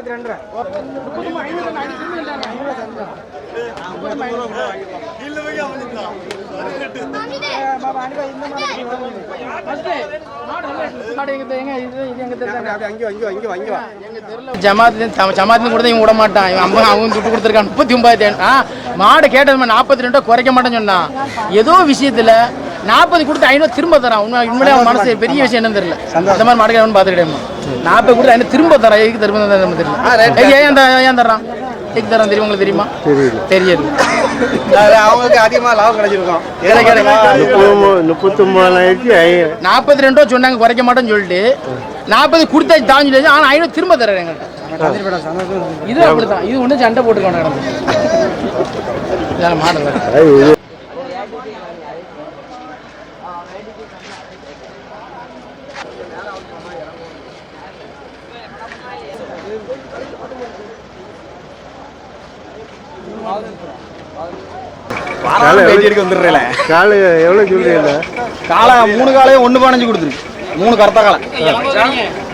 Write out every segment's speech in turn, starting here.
இருபத்தி ரெண்டு ஜமாத்து கூட இவன் விட மாட்டான் இவன் ஐம்பது அவன் துட்டு கொடுத்துருக்கான். முப்பத்தி ஒன்பதாயிரத்தி ஆ மாடு கேட்டது நாற்பத்தி ரெண்டோ குறைக்க மாட்டேன்னு சொன்னான். ஏதோ விஷயத்தில் நாற்பது கொடுத்து ஐநூறு திரும்ப தரான். உண்மை உண்மையிலே அவன் மனசு பெரிய விஷயம் என்னன்னு தெரியல. அந்த மாதிரி மாடு கேட்கணும்னு பார்த்துக்கிட்டேன் நாற்பது கொடுத்து ஐநூறு திரும்ப தரான் எதுக்கு திரும்ப தரான் தெரியல. ஏன் ஏன் தர்றான் எதுக்கு தரான் தெரியும் உங்களுக்கு தெரியுமா? தெரியாது. அவங்களுக்கு அதிகமா லாபம் கிடைச்சிருக்கும். முப்பத்தொம்பதாயிரத்தி நாற்பத்தி ரெண்டோ சொன்னாங்க குறைக்க மாட்டேன்னு சொல்லிட்டு. நாற்பது கொடுத்தா தான் சொல்லி ஆனால் ஐநூறு திரும்ப தர்றேன் எங்கள்கிட்ட. இது அப்படித்தான். இது ஒன்றும் சண்டை போட்டுக்கணும் நடந்து. மாடல பேட்டிக்கு வந்துடுறேன் காலை எவ்வளோ சொல்றீங்க? காலை மூணு காலையும் ஒன்று பதினஞ்சு கொடுத்துரு மூணு கரெக்டாக காலை.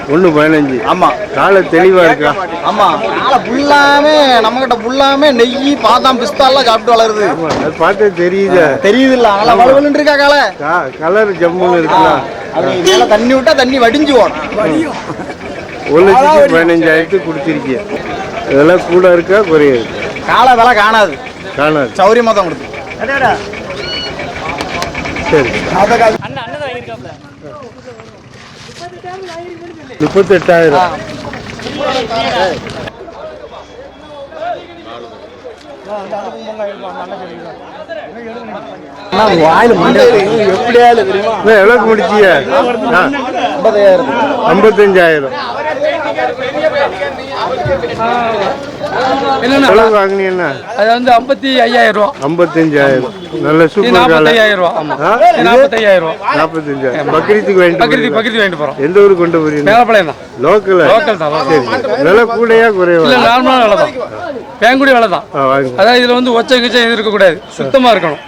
ஒன்று பதினஞ்சு. ஆமா. காலை தெளிவா இருக்கா? ஆமா. காலை ஃபுல்லாமே நம்ம கிட்ட ஃபுல்லாமே நெய் பாதாம் பிஸ்தாலாம் சாப்பிட்டு வளருது. அது பார்த்தா தெரியுதா? தெரியுது இல்ல நல்லா வலுவலுன்னு இருக்கா காலை? கா- கலர் ஜம்முன்னு இருக்கலாம் அது மேல தண்ணி விட்டா தண்ணி வடிஞ்சு ஓடும் ஒரு லட்சத்தி பதினஞ்சாயிரத்துக்கு கொடுத்துருக்கீங்க. இதெல்லாம் கூட இருக்கா குறைய இருக்கா? காலை விலை காணாது. காணாது. சௌரியமா தான் கொடுத்து சரி. முப்பத்தெட்டாயிரம் எப்படியாவது தெரியுமா அண்ணா, எவ்வளோக்கு முடிச்சிய ஐம்பத்தஞ்சாயிரம் வாங்கினீங்கன்னா அது வந்து ஐம்பத்தி ஐயாயிரம் ரூபா ஐம்பத்தஞ்சாயிரம் நல்ல சூப்பர் காலை நாற்பத்தையாயிரம் ரூபா ஆமா? நாற்பத்தையாயிரம் ரூபா நாற்பத்தஞ்சாயிரம் பக்ரீத்துக்கு வேண்டி வாங்கிட்டு போறோம் எந்த ஊருக்கு கொண்டு போறீங்க மேலப்பாளையம் தான் லோக்கல் லோக்கல் தான் சரி விலை கூடயா குறைவா இல்ல நார்மலான விலை தான் பேங்குடி விலை தான் அதாவது இதுல வந்து ஒச்சை கிச்சை இது இருக்கக்கூடாது. சுத்தமா இருக்கணும்.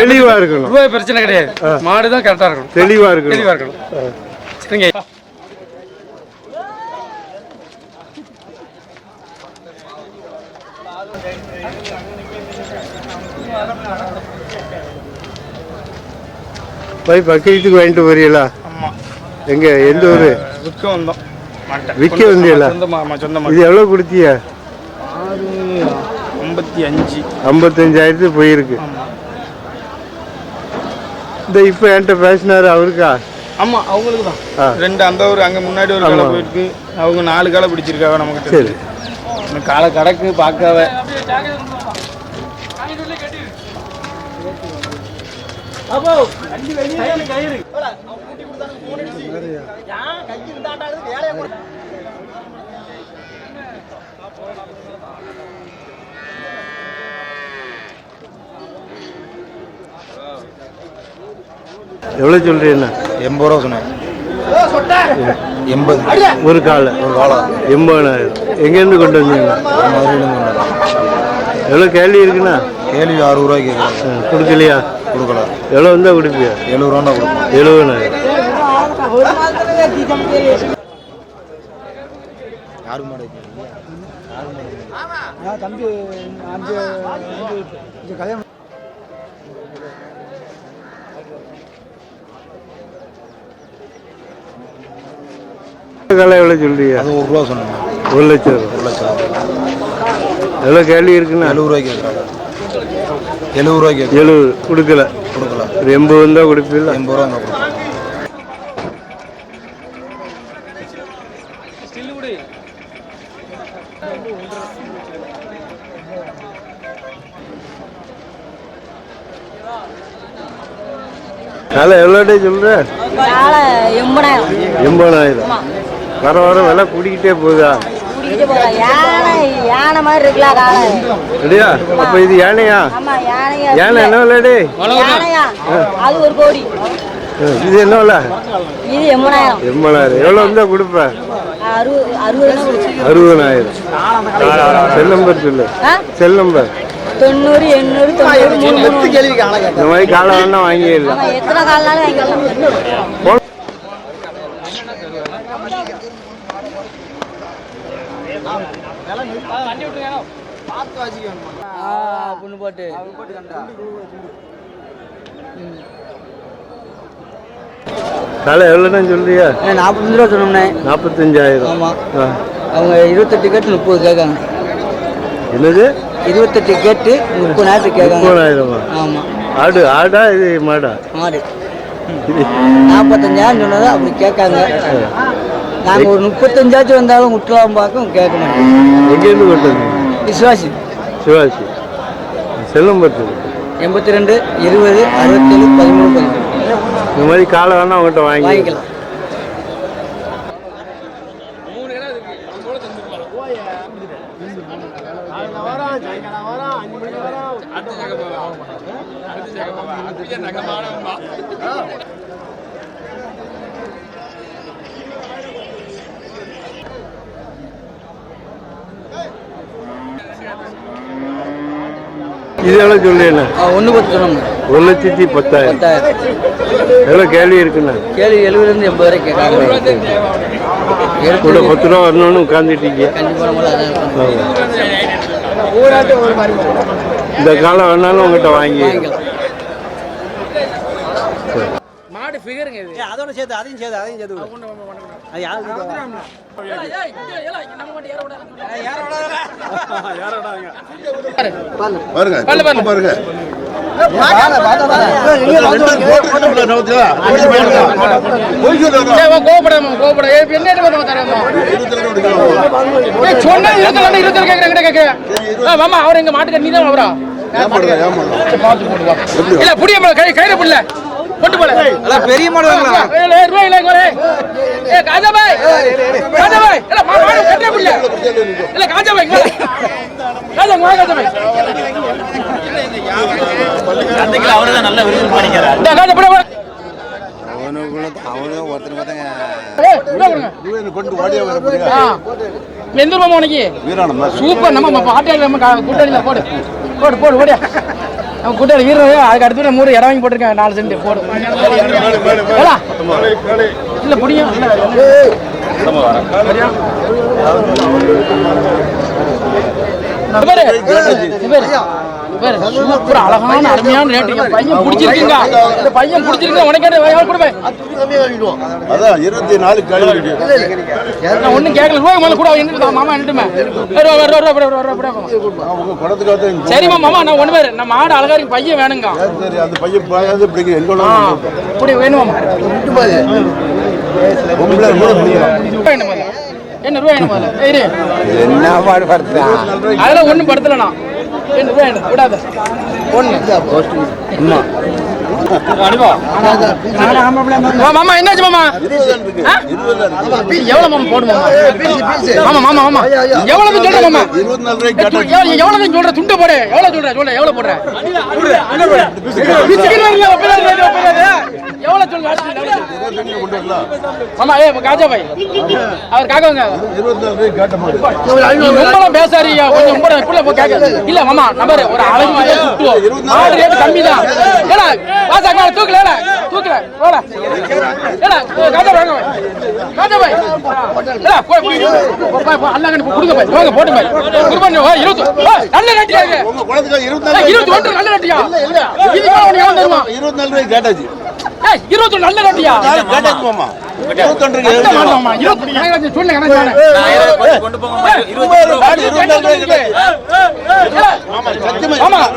தெளிவா இருக்கணும். ரூபாய் பிரச்சனை கிடையாது. மாடு தான் கரெக்டா இருக்கணும். தெளிவா இருக்கணும். தெளிவா இருக்கணும். சரிங்க. போய் பக்ரீத்துக்கு வாங்கிட்டு வரீங்களா எங்க எந்த ஊரு? விற்க வந்தோம். விற்க வந்தீங்களா? இது எவ்வளவு கொடுத்தீங்க? ஐம்பத்தி அஞ்சு ஐம்பத்தஞ்சாயிரத்துக்கு போயிருக்கு. இந்த இப்ப என்கிட்ட பேசினாரு அவருக்கா? ஆமா அவங்களுக்கு தான். ரெண்டு அந்த ஒரு அங்க முன்னாடி ஒரு காலை போயிருக்கு அவங்க நாலு காலை பிடிச்சிருக்காங்க நமக்கு சரி. காலை கடக்கு பார்க்காத. எவ்வளவு சொல்றீங்க? எண்பது ரூபா சொன்னேன். எண்பது. ஒரு காலை. ஒரு காலம் எண்பதாயிரம். எங்கேருந்து கொண்டு வந்தீங்க? எவ்வளவு கேள்வி இருக்குண்ணா? கேள்வி அறுபது ரூபாய்க்கு கேட்குறாங்க. ஆ, கொடுக்கலையா? கொடுக்கல. எவ்வளவு வந்தா கொடுப்பியா எழுபது ரூபா கொடுக்கணும் எழுபதாயிரம். மாடு தம்பி அஞ்சு கல்யாணம் காலை எவ்வளவு சொல்றீங்க? அது ஒரு ரூபா சொன்னேன் ஒரு லட்சம் ரூபா. ஒரு லட்சம் எவ்வளவு கேள்வி இருக்குண்ணா எழுபது ரூபாய்க்கு கேட்குறாங்க. எழுபது ரூபாய்க்கு கேட்குறேன் எழுபது. கொடுக்கல. கொடுக்கல. ஒரு எண்பது வந்தா கொடுப்பீங்களா? எண்பது ரூபா நான் கொடுக்கணும் காலை எவ்வளோடே சொல்ற? காலை எண்பதாயிரம். எண்பதாயிரம். வர வர விலை கூடிக்கிட்டே போகுதா? யானை யானை மாதிரி இருக்குல்ல காலை அப்படியா? அப்ப இது யானையா? ஆமா யானையா? யானை என்ன யானையா? அது ஒரு கோடி. இது என்ன விலை? இது எண்பதாயிரம். எண்பதாயிரம். எவ்வளோ வந்தா கொடுப்ப? அறுபது அறுபது அறுபதாயிரம். செல் நம்பர் சொல்லு. செல் நம்பர் தொண்ணூறு எண்ணூறு தொண்ணூறு இந்த மாதிரி காலை வேணா வாங்கிடலாம். எத்தனை பொண்ணு போட்டு காலை எவ்வளோதான் சொல்றியா நாற்பத்தஞ்சு ரூபா சொன்னோம்னே நாற்பத்தஞ்சாயிரம். ஆமாம். அவங்க இருபத்தெட்டு கேட்டு முப்பது கேட்காங்க. என்னது? இருபத்தெட்டு கேட்டு முப்பதாயிரத்துக்கு கேட்காங்க. முப்பதாயிரமா? ஆமாம் ஆடு ஆடா இது மாடா? மாடு. நாற்பத்தஞ்சாயிரம் சொன்னதை அப்படி கேட்காங்க. நாங்கள் ஒரு முப்பத்தஞ்சாச்சும் வந்தாலும் விட்டுலாம் பார்க்க கேட்க மாட்டோம் எங்கேருந்து கொட்டது விசுவாசி. சிவாஜி. செல்லம் பத்து எண்பத்தி ரெண்டு இருபது அறுபத்தேழு பதிமூணு பதிமூணு இந்த மாதிரி காலை வேணா அவங்ககிட்ட வாங்கி வாங்கிக்கலாம். இது எவ்வளோ சொல்லுண்ணா ஒன்று பத்து சொன்னோம்ண்ணே ஒரு லட்சத்தி பத்தாயிரம். பத்தாயிரம். எவ்வளோ கேள்வி இருக்குண்ணா? கேள்வி எழுபதுலேருந்து எண்பது வரை கேட்காங்க கூட பத்து ரூபா வரணும்னு உட்காந்துட்டீங்க. இந்த காலம் வேணாலும் உங்ககிட்ட வாங்கி வாங்கிக்கலாம் மாடு ஃபிகருங்க இது அதோட சேர்த்து அதையும் சேர்த்து அதையும் சேர்த்து அது யாருக்கு பாருங்க. பாருங்க ஏய், உன் கோபப்படாம கோபப்பட என்ன சொன்னா இருபத்தி இருபத்தி கேட்குறேன் கேட்க ஆ மாமா அவர் எங்க மாட்டுக்கு நீ தான் அவரா இல்ல புடிய கை கையில புள்ள கொண்டு போல பெரிய மாடு வாங்கலாம். ஏய், காஜா பாய். காஜா பாய். இல்ல, மா- மாடு கட்டே புள்ள. இல்ல, காஜா பாய். காஜா, வா, காஜா பாய். இந்தா, காஜா, புடி, புடி. ஏய், உள்ள விடுங்க. கொண்டு ஓடியா வர முடியாது ஆ. எந்த உனக்கு வீராணம் சூப்பர் நம்ம கா- கூட்டணியில போடு போடு போடு ஓடியா நம்ம கூட்டாளி வீரர் அதுக்கு அடுத்து மூணு இடம் வாங்கி போட்டிருக்கேன் நாலு சென்ட் போடு. ஏலா? இல்ல முடியும் சூப்பர் அழகான அருமையான ரேட்டு பையன் பிடிச்சிருக்கீங்க. இந்த பையன் பிடிச்சிருக்கீங்க. உனக்கே கொடுப்பேன் அதான் இருபத்தி நாலு கழிவு நான் ஒண்ணும் கேட்கல ரூபாய் மேல கூட என்ன மாமா குடத்துக்காக சரிம்மா மாமா நான் பேரு. நம்ம ஆடு அழகா இருக்கு பையன் வேணுங்க. சரி அந்த பையன் இப்படி கூட பிடிக்கலாம் ரூபாய் என்ன ரூபாய் என்ன அதெல்லாம் ஒண்ணும் படுத்தலண்ணா. ரூபாய் என்ன விடாத. வா, மாமா என்னாச்சு மாமா? ஆ? எவ்வளவு மாமா போடு மாமா? மாமா மாமா மாமா. எவ்வளவு சொல்ற மாமா? எவ்வளவு சொல்ற துண்டு போடு. எவ்வளவு சொல்ற சொல்ல எவ்வளவு போடுற? எவ்வளவு ஏ காஜா பாய். அவர் காக்கவங்க ரொம்பலாம் பேசாதீங்க. கொஞ்சம் ரொம்ப இப்படி போ கேட்க இல்ல மாமா நம்பர். ஒரு அழகு மாதிரி சுத்துவோம். மாடு ரேட் கம்மி தான். ஏடா வாசா அங்க தூக்கல ஏடா. தூக்கல போல ஏடா காஜா பாய் காஜா பாய். ஏடா போய் போய் அண்ணா கண்டு கொடுங்க பாய். போங்க போட்டு பாய். குருபான் ஓ இருபது. ஓ, நல்ல ரேட்டியா இருக்கு உங்க குடத்துக்காக இருபத்தி ஒன்று நல்ல இதுக்கு கேட்டாச்சு. ஏய் இருபத்தி ஒன்று நல்ல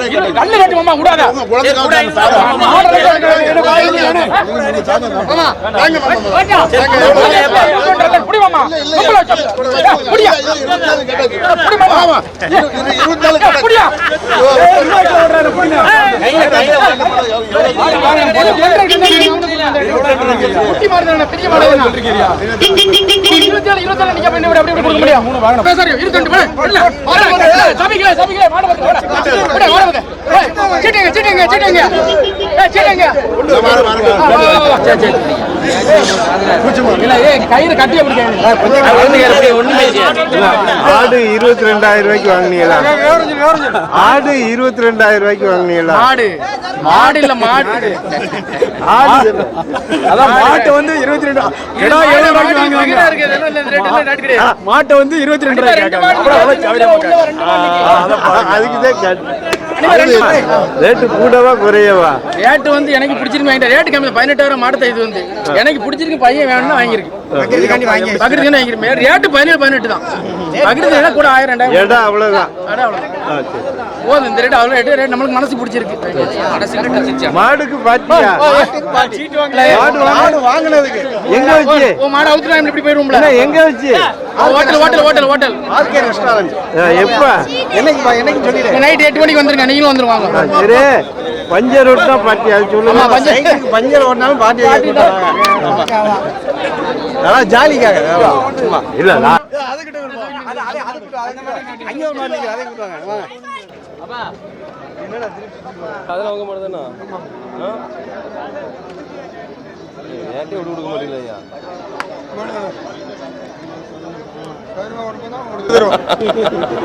இது நல்ல ரேட்டு மாமா, விடாத. உங்க சீட்டுங்க, சீட்டுங்க, சீட்டுங்க. சீட்டுங்க. கயிறு கட்டி அப்படி ஆடு இருபத்தி ரெண்டாயிரம் ரூபாய்க்கு வாங்கினீங்களா? ஆடு இருபத்தி ரெண்டாயிரம் ரூபாய்க்கு வாங்கினீங்களா? மாடு. மாடு இல்ல மாடு. ஆடு. அதான் மாட்டை வந்து இருபத்தி ரெண்டு கிடா ஏழு ரூபாய்க்கு வாங்குவாங்க. மாட்டை வந்து இருபத்தி ரெண்டு ரூபாய்க்கு ரெண்டு கேட்காங்க. மாடு அப்புறம் அவன் ஜவுளியா உள்ள பார்க்க. ரெண்டு மாடு. நிக்குது. அதுக்கு தான் கேட்டேன். அனிமே ரெண்டு மாடு. ரேட்டு கூடவா குறையவா? ரேட்டு வந்து எனக்கு பிடிச்சிருக்கு வாங்கிட்டேன் ரேட்டு கம்மி பதினெட்டாயிரம் மாடு இது வந்து. எனக்கு பிடிச்சிருக்கு பையன் வேணும்னு வாங்கியிருக்கு. பகிர்ந்து வாங்கிருக்கு ரேட்டு பதினேழு பதினெட்டு தான். வேணா கூட ஆயிரம் ரெண்டாயிரம். சரி. போதும் இந்த ரேட் அவ்வளோ ரேட்டு ரேட் நம்மளுக்கு மனசு பிடிச்சிருக்கு. மாடுக்கு மாடு மாடு வாங்கினதுக்கு. எங்க வச்சு? ஓ மாடு போயிருவோம்ல. என்ன, எங்க வச்சு? Hotel hotel hotel hotel. RK restaurant ஆ, எப்ப? என்னைக்கு நைட் எட்டு மணிக்கு வந்துருங்க நீங்களும் வந்துருவாங்க. சரி. பஞ்சர் தான் பாத்தி அது ஆமா சொல்லுங்க பஞ்சர் ஓடினாலும் பாட்டி அதான் ஜாலிக்காக சும்மா. இல்ல நான்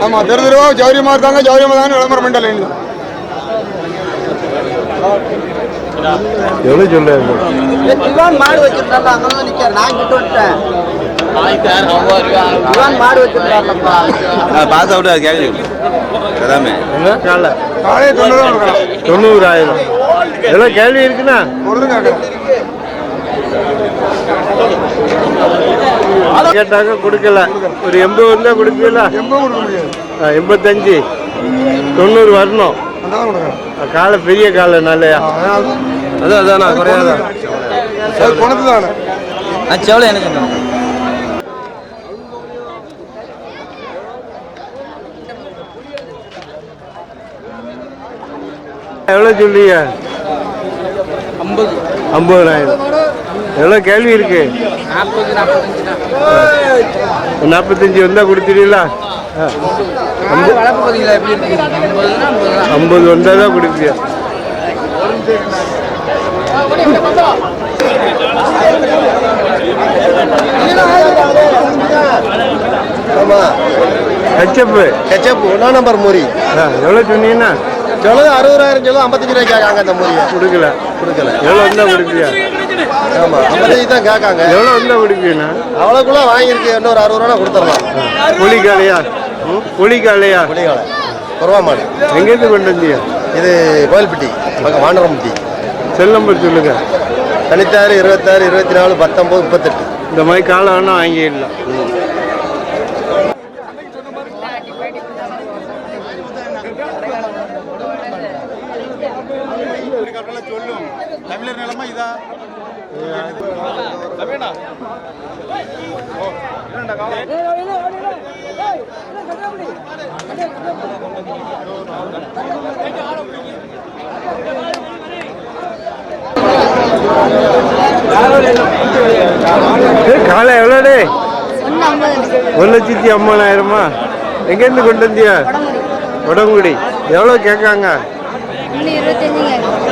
ஆமா தெரு தெருவா ஜௌரியமா இருக்காங்க ஜௌரியமா தான் விளம்பரம் பண்ணல எவ்வளவு சொல்றாரு திவான் மாடு வச்சிருந்தாங்க அங்கதான் நிக்க நான் கிட்ட வந்துட்டேன். திவான் மாடு வச்சிருந்தாங்கப்பா பார்த்து விட்டு அது கேட்குது தொண்ணூறாயிரம். எவ்வளவு கேள்வி இருக்குண்ணா? கேட்டாக்க கொடுக்கல. ஒரு எண்பது வந்தா கொடுப்பீங்களா? எண்பது கொடுக்க முடியாது. ஆ, எண்பத்தஞ்சு. தொண்ணூறு வரணும். கொடுக்குறேன் காலை பெரிய காலை நல்லையா அதான் அதான் நான் குறையாத அது குணத்து தானே செவல எனக்கு எவ்வளவு சொல்றீங்க? ஐம்பதாயிரம் எவ்வளவு கேள்வி இருக்கு? நாற்பத்தஞ்சு வந்தா கொடுத்துருவீங்களா ஆ. ஐம்பது வந்தா தான் கொடுப்பீங்க. ஹெச்எப்பு கெச்சப் ஒன்றா நம்பர் மூரி எவ்வளோ சொன்னீங்கன்னா? சொல்லுது அறுபதாயிரம் சொல்லுது ஐம்பத்தஞ்சு ரூபாய் கேட்காங்க அந்த கொடுக்கல. கொடுக்கல. எவ்வளோ வந்தா கொடுப்பியா ஆமா. ஐம்பத்தஞ்சு தான் கேட்காங்க. எவ்வளோ வந்தா கொடுப்பீங்கண்ணா அவ்வளோக்குள்ள வாங்கியிருக்கு இன்னொரு அறுபது ரூபா கொடுத்துடலாம். புலி காலையா புலி காலையா புளிகாலை குறவா மாடு எங்கேருந்து கொண்டு வந்தீங்க? இது கோயில்பட்டி பக்கம் வாண்டரம்பட்டி செல் நம்பர் சொல்லுங்க. தொண்ணூத்தாறு இருபத்தாறு இருபத்தி நாலு பத்தொம்பது முப்பத்தெட்டு. இந்த மாதிரி காலை வேணா வாங்கிடலாம் காலை எவ்வளோடே? ஒரு லட்சத்தி ஐம்பதாயிரமா? எங்கேருந்து கொண்டு வந்தியா? உடங்குடி எவ்வளோ கேட்காங்க?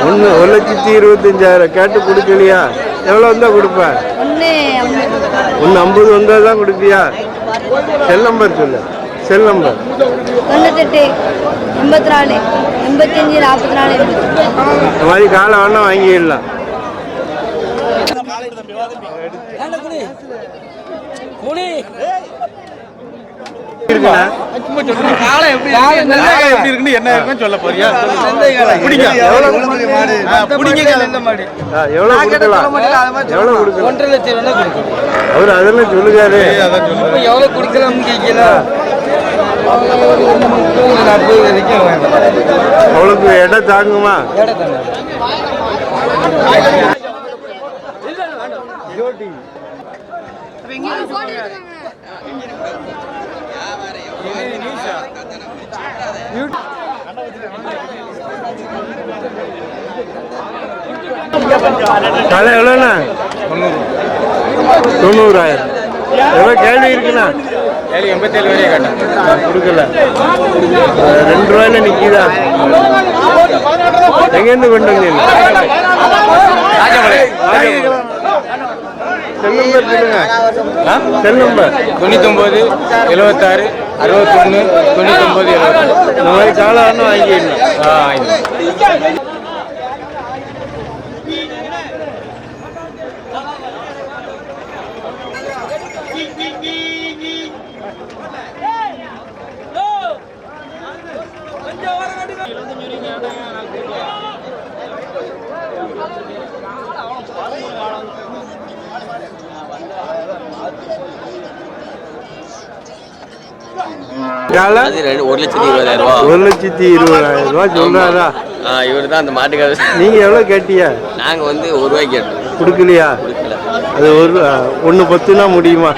ஒன்று ஒரு லட்சத்தி இருபத்தஞ்சாயிரம். கேட்டு கொடுக்கலையா? எவ்வளோ இருந்தால் கொடுப்பேன் ஒன்று ஒன்று ஐம்பது வந்தால் தான் கொடுப்பியா? செல் நம்பர் சொல்லு. செல் நம்பர் தொண்ணூத்தெட்டு எண்பத்தி நாலு எண்பத்தஞ்சு நாற்பத்தி நாலு இந்த மாதிரி காலை வேணா வாங்கிடலாம். இருக்குன்னு என்ன இருக்குன்னு சொல்ல போறியா? ஒன்றரை லட்சம் ரூபா கொடுக்கணும் அவர் அதெல்லாம் சொல்லுகாரு. இப்போ எவ்வளோ கொடுக்கலாம் கேட்கல முப்பது நாற்பது வரைக்கும் வேணும் அவளுக்கு இடம் தாங்குமா? இடத்தாங்க காலை எவ்வளோண்ணா? தொண்ணூறாயிரம். எவ்வளோ கேள்வி இருக்குண்ணா? எண்பத்தேழு வரையும் கேட்டேன். கொடுக்கல. ரெண்டு ரூபாயில நிற்கிதா எங்கேருந்து கொண்டு வந்தீங்க. செல் நம்பர் சொல்லுங்க. செல் நம்பர் தொண்ணூத்தொம்பது எழுபத்தாறு அறுபத்தொன்று தொண்ணூத்தொம்பது எழுபத்தாறு இந்த மாதிரி காளான்னு வாங்கிடலாம். காளை அது ரெண்டு ஒரு லட்சத்தி இருபதாயிரம் ரூபா ஒரு லட்சத்தி இருபதாயிரம் ரூபாய் சொல்றாரா? இவர் தான் அந்த மாட்டுக்காரர் நீங்க எவ்வளவு கேட்டியா நாங்க வந்து ஒரு ரூபாய்க்கு கேட்டோம். கொடுக்கலையா? கொடுக்கல. அது ஒரு ஒன்று பத்துனா முடியுமா?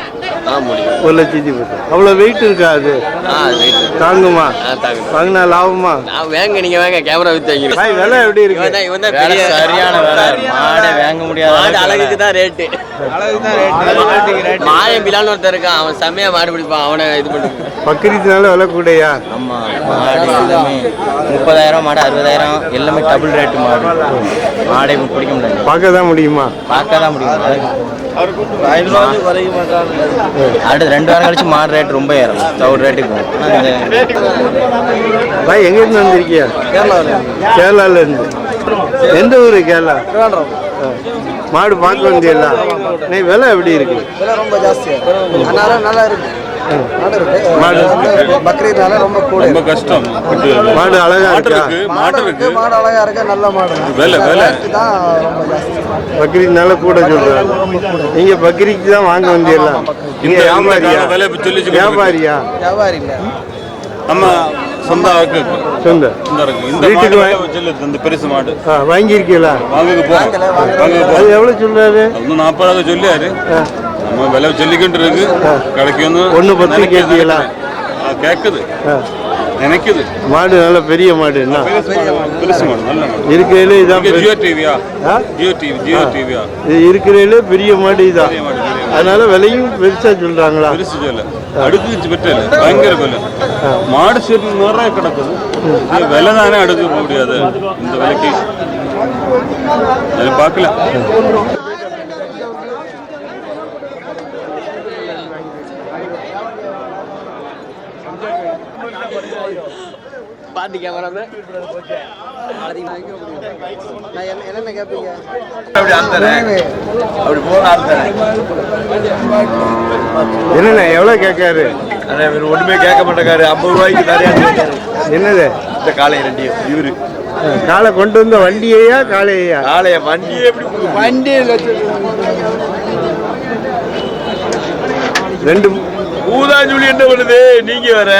முடியும். ஒரு லட்சத்தி பத்து. அவ்வளோ வெயிட் இருக்கா அது? ஆ அது ரைட்டு தாங்குமா? வாங்கினா லாபமா? வேங்க நீங்க வேங்க கேமரா வித்து வைங்க பாய் விலை எப்படி இருக்கு? தான் இவன் தான் பெரிய சரியான வேலை. மாடை வாங்க முடியாத மாடு அழகுக்கு தான் ரேட்டு. மாயன் பிலான்னு ஒருத்தன் இருக்கான். அவன் செம்மையா மாடு பிடிப்பான். அவனை இது பண்ணுங்க பக்ரீத்னால விலை கூடயா? ஆமா மாடு எல்லாமே முப்பதாயிரம் மாடு அறுபதாயிரம் எல்லாமே டபுள் ரேட்டு மாடு. மாடை பிடிக்க முடியாது. பார்க்க தான் முடியுமா. பார்க்க தான் முடியும் அடுத்து ரெண்டு வாரம் கழிச்சு மாடு ரேட் ரொம்ப ஏறும். சவுட் ரேட்டுக்கு பாய் எங்க இருந்து வந்திருக்கியா? கேரளால இருந்து. எந்த ஊர் கேரளா? ஆ. மாடு பார்க்க வந்தியெல்லாம் நீ விலை எப்படி இருக்கு? விலை ரொம்ப ஜாஸ்தியா அதனால நல்லா இருக்கு. பக்ரீத்னால ரொம்ப கூட. ரொம்ப கஷ்டம். மாடு அழகா இருக்கா? மாடு இருக்கு மாடு அழகா இருக்கு நல்ல மாடு. விலை, விலை. தான் ரொம்ப ஜாஸ்தி. பக்ரீத்னால கூட சொல்றாங்க நீங்க பக்ரீக்கு தான் வாங்க நீங்க இந்த வியாபாரியா? விலை சொல்லி வியாபாரியா? வியாபாரி இல்ல. நம்ம சொந்த சொந்த. இந்த இருக்கு. இந்த வீட்டுக்கு இந்த பெருசு மாடு. வாங்கியிருக்கீங்களா? அது போறோம். எவ்வளவு சொல்றாரு? நாற்பதாக சொல்லியாரு. நம்ம விலை சொல்லிக்கிட்டு இருக்கு கடைக்கு வந்து ஒண்ணு பத்து கேட்டீங்களா? ஆ. நினைக்குது மாடு நல்ல பெரிய மாடு என்ன பெருசு மாடு நல்ல மாடு இருக்கையில இதான் ஜியோ டிவியா? ஜியோ டிவி ஜியோ டிவியா இது இருக்கிறதுல பெரிய மாடு இதான். அதனால விலையும் பெருசா சொல்றாங்களா பெருசு சொல்ல அடுக்கு பெற்றல பயங்கர விலை மாடு சரி நிறைய கிடக்குது விலை தானே அடுக்க முடியாது இந்த விலைக்கு பார்க்கல பாட்டு கேமரா தான் என்ன கேட்பீங்க என்னண்ணே எவ்வளவு கேட்காரு இவர் ஒண்ணுமே கேட்க மாட்டேங்காரு ஐம்பது ரூபாய்க்கு நிறைய என்னது? இந்த காலை ரெண்டையும் இவரு. காலை கொண்டு வந்த வண்டியையா காளையா காளைய வண்டியே எப்படி வண்டி ரெண்டு ஊதாஞ்சொலி என்ன பண்ணுது? நீங்க வேற.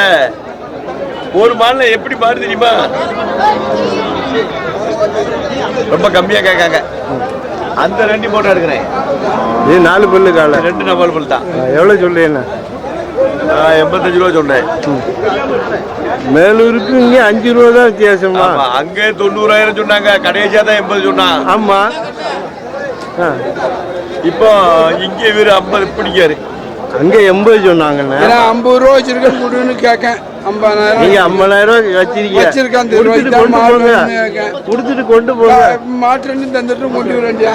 ஒரு மாநில எப்படி மாறு தெரியுமா? ரொம்ப கம்மியா கேட்காங்க. அந்த ரெண்டு போட்டோ எடுக்கிறேன். இது நாலு பல்லு காலை. ரெண்டு நம்பர் பல் தான். சொல்லேண்ணே நான் எண்பத்தஞ்சு ரூபா சொன்னேன். மேலூருக்கு இங்க அஞ்சு ரூபா தான் வித்தியாசமா? அங்கே தொண்ணூறாயிரம் சொன்னாங்க கடைசியா தான் எண்பது சொன்னான் ஆமா. ஆ, இப்போ இங்க இவரு ஐம்பது பிடிக்காரு. அங்க எண்பது சொன்னாங்கண்ணே. ஐம்பது ரூபா வச்சிருக்கேன் கொடுன்னு கேட்கேன். ஐம்பதாயிரம் நீங்க ஐம்பதாயிரம் ரூபாய் வச்சிருக்கீங்க. வச்சிருக்கேன், கொடுத்துட்டு கொண்டு போங்க. கொண்டு போங்க. மாட்டு ரெண்டு தந்துட்டு கொண்டு வரேன்டியா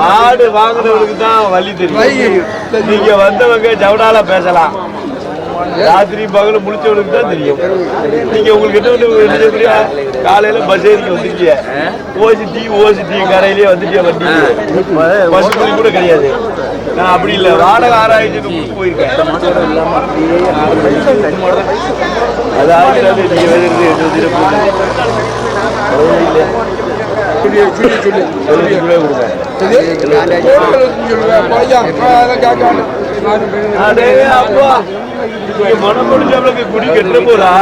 மாடு வாங்குறவங்களுக்கு தான் வழி தெரியும். நீங்க வந்தவங்க ஜவுடால பேசலாம். ராத்திரி பகலும் முடிச்சவனுக்கு தான் தெரியும். நீங்க உங்களுக்கு என்ன ஒண்ணு என்ன காலையில பஸ் ஏறி வந்துருக்கீங்க ஓசி டீ ஓசி டீ கரையிலேயே வந்துட்டீங்க வண்டி. பஸ் கூலி கூட கிடையாது. நான் அப்படி இல்லை. வாடகை ஆராய்ச்சிக்கு கொடுத்து போயிருக்கேன். அதாவது நீங்க வெளியிருந்து எட்டு மனம் முடிஞ்சவளுக்கு குடி கெட்டு போதா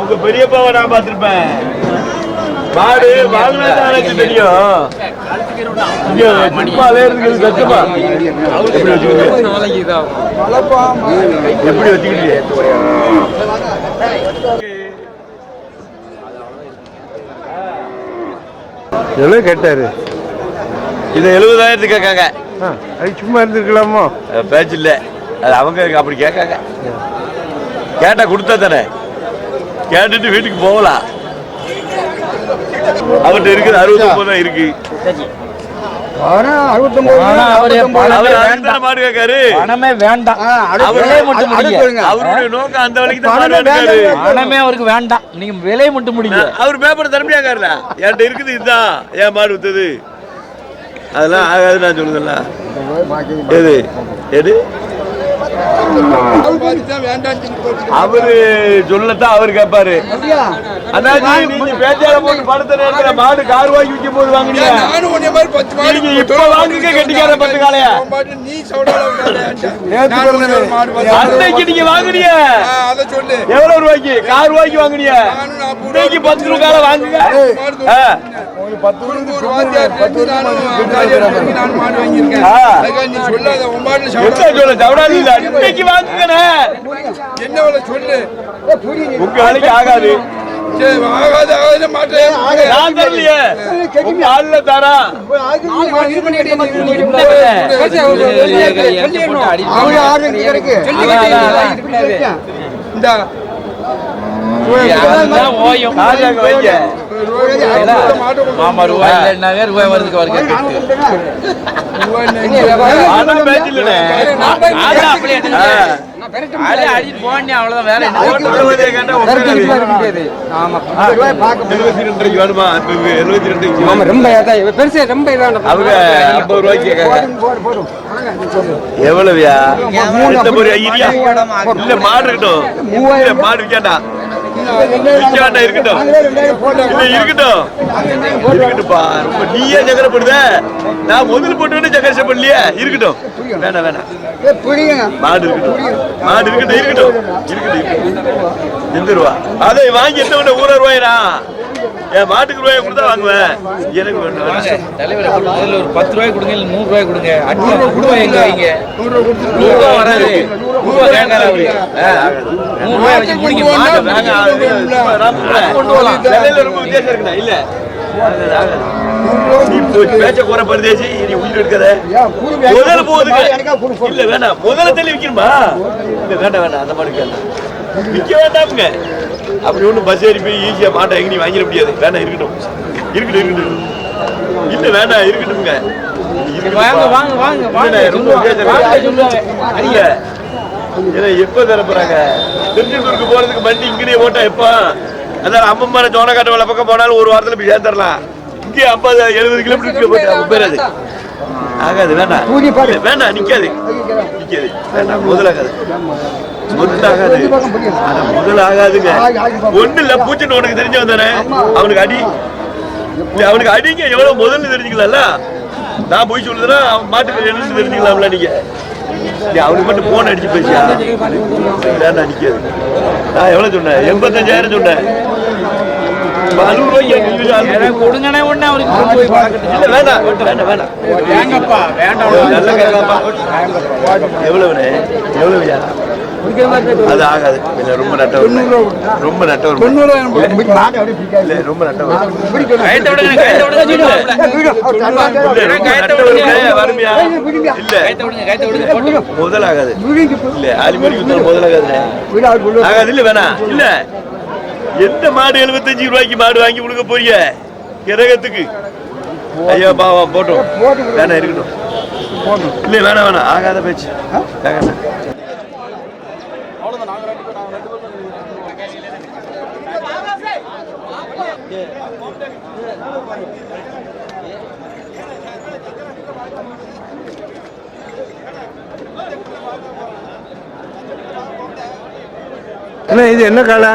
உங்க பெரியப்பாவை நான் பார்த்திருப்பேன். மாடு வாங்கினது தெரியும். சும்மா வேறதுக்கு கஷ்டமா எப்படி வச்சுக்கிறீங்க எவ்வளவு கேட்டாரு? இதை எழுபதாயிரத்துக்கு கேட்காங்க. சும்மா இருந்திருக்கலாமோ? பேச்சு இல்லை. அது அவங்க அப்படி கேட்காங்க. கேட்டா கொடுத்தா தானே. கேட்டுட்டு வீட்டுக்கு போகலாம். அவர்கிட்ட இருக்குது அறுபத்தொன்பது தான் இருக்கு. வேண்டாம். அவரே மட்டும் அவருடைய நோக்கம் அந்த வரைக்கும் தான் மாடு கேட்காரு. பணமே அவருக்கு வேண்டாம். நீங்க விலை மட்டும் முடிங்க. அவர் பேப்பர் தரமுடியாக்காருல? என்கிட்ட இருக்குது இதுதான். ஏன் மாடு வித்தது. அதெல்லாம் ஆகாது நான் சொல்லுதல்ல எது? எது? அவரு சொல்லத்தான் அவர் கேட்பாரு அண்ணாச்சி நீங்க பேச்சால போட்டு படுத்த நேரத்துல மாடு கார் வாங்கி விற்கும் போது வாங்குனீங்க நானும் உன்னை மாதிரி பத்து மாடு நீங்க இப்ப வாங்குங்க கெட்டிக்கார பத்து பாட்டு நீ பார்த்து- அன்னைக்கு நீங்க வாங்குனீங்க அதை சொல்லு. எவ்வளவு ரூபாய்க்கு? கார் ரூபாய்க்கு வாங்குனீங்க இன்னைக்கு பத்து ரூபாய் வாங்குங்க என்ன சவுடால சொல்ல? உங்க வேலைக்கு ஆகாது. இந்தா. மாட்டு ஆமா ரூபாய் இல்லைன்னாவே ரூபாய் வருதுக்கு வருங்க எவ்வளவுயா? எந்த ஒரு ஐயா. இல்ல மாடு இருக்கட்டும். மாடு விற்காண்டா இருக்கட்டும். இருக்கட்டும். இருக்கட்டும்ப்பா. ரொம்ப நீயே சக்கரப்படுத நான் முதல் போட்டு சக்கரப்படலையே இருக்கட்டும். வேணாம் வேணாம். மாடு இருக்கட்டும். மாடு இருக்கட்டும் இருக்கட்டும். இருக்கட்டும் எந்த ரூபா அதை வாங்கி எத்த உடனே ஊற ரூபாயிரா என் மாட்டுக்கு ரூபாய் கொடுத்தா வாங்குவேன். எனக்கு வேணும். தலைவர் முதல்ல ஒரு பத்து ரூபாய் கொடுங்க இல்ல நூறு ரூபாய் கொடுங்க. அட்லீஸ்ட் ரூபாய் எங்க வைங்க. நூறு ரூபாய் வராது. நூறு ரூபாய் கேட்கறாரு அவரு. நூறு ரூபாய் வச்சு முடிக்க ரொம்ப வித்தியாசம் இருக்குண்ணா, இல்ல. பேச்ச குறை பரதேசி நீ உயிர் எடுக்காத. முதல்ல போகுதுங்க இல்ல வேணாம் முதல்ல தள்ளி விக்கணுமா? இல்ல வேண்டாம் வேண்டாம். அந்த மாதிரி வேண்டாம். விக்க வேண்டாமுங்க. அப்படி ஒண்ணும் பஸ் ஏறி போய் ஈஸியா மாட்டை எங்க நீ வாங்கிட முடியாது. வேண்டாம் இருக்கட்டும். இருக்கட்டும் இருக்கட்டும். இல்ல வேண்டாம் இருக்கட்டும்ங்க. எப்ப தர போறாங்க? திருச்செந்தூருக்கு போறதுக்கு வண்டி இங்கேயே ஓட்டா எப்போ? அதான் அம்மம்மார சோனக்காட்டு வேலை பக்கம் போனாலும் ஒரு வாரத்துல போய் சேர்ந்துடலாம் இங்கே ஐம்பது எழுபது கிலோமீட்டர் போட்டு போயிடாது ஆகாது வேண்டாம் வேண்டாம் நிக்காது. நிக்காது. வேண்டாம் முதலாகாது. முதல் ஆகாது ஆனா முதல் ஆகாதுங்க ஒண்ணு இல்ல பூச்சிட்டு உனக்கு தெரிஞ்சவன் தானே? அவனுக்கு அடி. அவனுக்கு அடிங்க எவ்வளவு முதல்ல தெரிஞ்சுக்கலாம்ல? நான் போய் சொல்லுதுன்னா அவன் மாட்டுக்கு என்னன்னு தெரிஞ்சுக்கலாம்ல நீங்க. நீ அவனுக்கு மட்டும் போன் அடிச்சு பேசியா? வேண்டாம் நிக்காது நான் எவ்வளவு சொன்னேன்? எண்பத்தஞ்சாயிரம் சொன்னேன் அறுபது ரூபாய்க்கு எனக்கு use ஆகுது. கொடுங்கண்ணே ஒண்ணு அவருக்கு இல்ல வேண்டாம். வேண்டாம் வேண்டாம் வேங்கப்பா வேண்டாம் நல்ல கேட்கலாமா எவ்வளவுண்ணே? எவ்வளவுயா? அது ஆகாது. இல்ல ரொம்ப நட்டவர் ரொம்ப நட்டவர் இல்ல ரொம்ப சொல்லுவாங்க இல்ல, வறுமையா? முதலாகாது. இல்ல ஆலிமரி குத்தல் முதலாகாது ஆகாது இல்ல வேணாம். இல்ல. எந்த மாடு எழுபத்தஞ்சு ரூபாய்க்கு மாடு வாங்கி கொடுக்க போறிய? கிரகத்துக்கு. ஐயா பாவா போட்டோம். வேணாம் இருக்கட்டும். இல்லை வேணாம் வேணாம். ஆகாத பேச்சு. அண்ணா இது என்ன காலா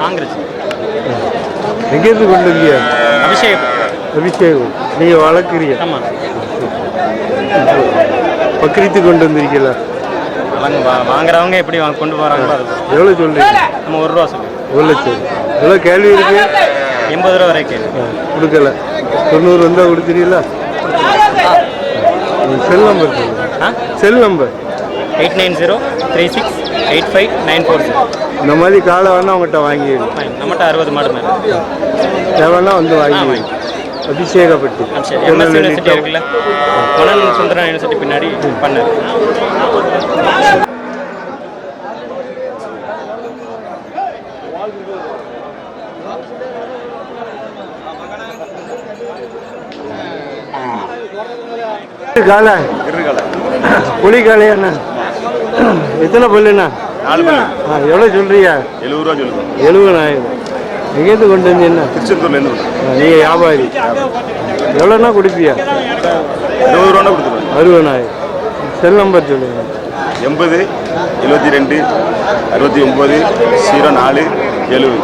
காங்கிரஸ். எங்கேருந்து கொண்டு வந்தீங்க? அபிஷேகம் அபிஷேகம் நீங்கள் வளர்க்குறீங்க. ஆமா. பக்ரீத்து கொண்டு வந்திருக்கீங்களா? வாங்குறவங்க எப்படி கொண்டு பொறுத்து. எவ்வளோ சொல்றீங்க? நம்ம ஒரு ரூபா சொல்லுவோம் ஒரு லட்சம். எவ்வளோ கேள்வி இருக்கு? எண்பது ரூபா வரைக்கும். ஆ, கொடுக்கல. தொண்ணூறு வந்தால் கொடுத்துறீங்களா? Cell number cell number. Eight nine zero three six eight five nine four zero. இந்த மாதிரி காலை வேணா அவங்ககிட்ட வாங்கிடு நம்மகிட்ட அறுபது மாடு மேலே. தேவைன்னா வந்து வாங்கி. வாங்கி. அபிஷேகப்பட்டி. எம்எஸ் யூனிவர்சிட்டி இருக்குல்ல? மணல் சுந்தரா யூனிவர்சிட்டி பின்னாடி பண்ணார். காலை புலி காலை என்ன? எத்தனை பல்லுண்ணா ஆ எவ்வளோ சொல்றியா எழுபது ரூபா சொல்லுவோம் எழுபதாயிரம். எங்கேருந்து கொண்டு வந்தீங்கன்னா திருச்செந்தூர்லேருந்து நீங்கள் வியாபாரி. எவ்வளோண்ணா கொடுப்பியா இருபது ரூபா கொடுத்துருவோம் அறுபதாயிரம். செல் நம்பர் சொல்லுங்க. எண்பது எழுபத்தி ரெண்டு அறுபத்தி ஒம்பது ஜீரோ நாலு எழுபது.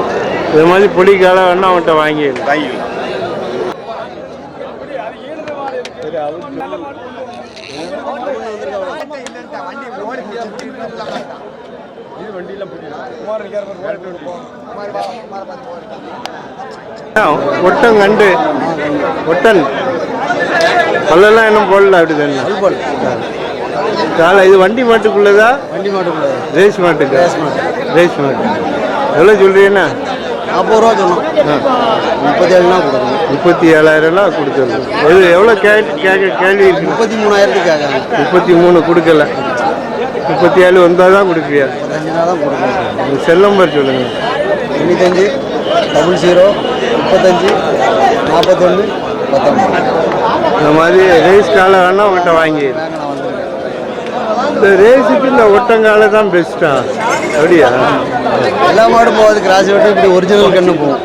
இது மாதிரி புலி காலை வேணா அவன்கிட்ட வாங்கிடலாம் வாங்கிக்கலாம். ஒட்டன் கண்டு. ஒட்டன். பல்லெல்லாம் இன்னும் போடல அப்படி தானே காலை இது வண்டி மாட்டுக்குள்ளதா? வண்டி மாட்டுக்குள்ள ரேஸ் மாட்டுக்கு. ரேஸ் மாட்டு. எவ்வளோ சொல்கிறீங்கண்ணா நாற்பது ரூபா சொன்னோம் முப்பத்தி ஏழுனா கொடுக்கணும் முப்பத்தி ஏழாயிரம்லாம் கொடுத்துருக்கோம். இது எவ்வளோ கேட்டு கேட்க கேள்வி முப்பத்தி மூணாயிரத்துக்கு கேட்குறாங்க. முப்பத்தி மூணு கொடுக்கல. முப்பத்தி ஏழு வந்தால் தான் நாள் தான் செல் நம்பர் சொல்லுங்க. தொண்ணூத்தஞ்சு டபுள் ஜீரோ முப்பத்தஞ்சு நாற்பத்தொன்று பத்தொம்பது இந்த மாதிரி ரேஸ் காலை வேணா உங்கள்கிட்ட வாங்கி. இந்த ரேஸுக்கு இந்த ஒட்டங்காலை தான் பெஸ்ட்டா அப்படியா? எல்லா மாடும் போகாது கிராஸ் வெட்டு இப்படி ஒரிஜினல் கண்ணு போகும்.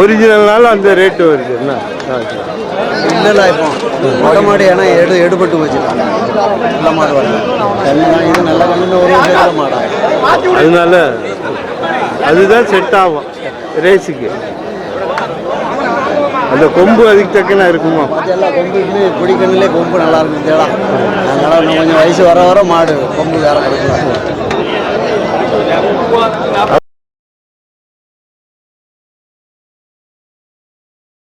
ஒரிஜினல்னால அந்த ரேட்டு வருது. என்ன. இல்லைல்ல இப்போ மொட்டை மாடு ஏன்னா எடு எடுபட்டு போச்சு. நல்ல மாடு வரல இது நல்ல ஒரு மாடா அதனால அதுதான் செட் ஆகும் ரேஸுக்கு அந்த கொம்பு அதுக்கு தக்கன இருக்குமா? எல்லாம் கொம்பு இன்னும் பிடி கொம்பு நல்லா இருக்கும் தேடா அதனால இன்னும் கொஞ்சம் வயசு வர வர மாடு கொம்பு வேற கிடைக்கும்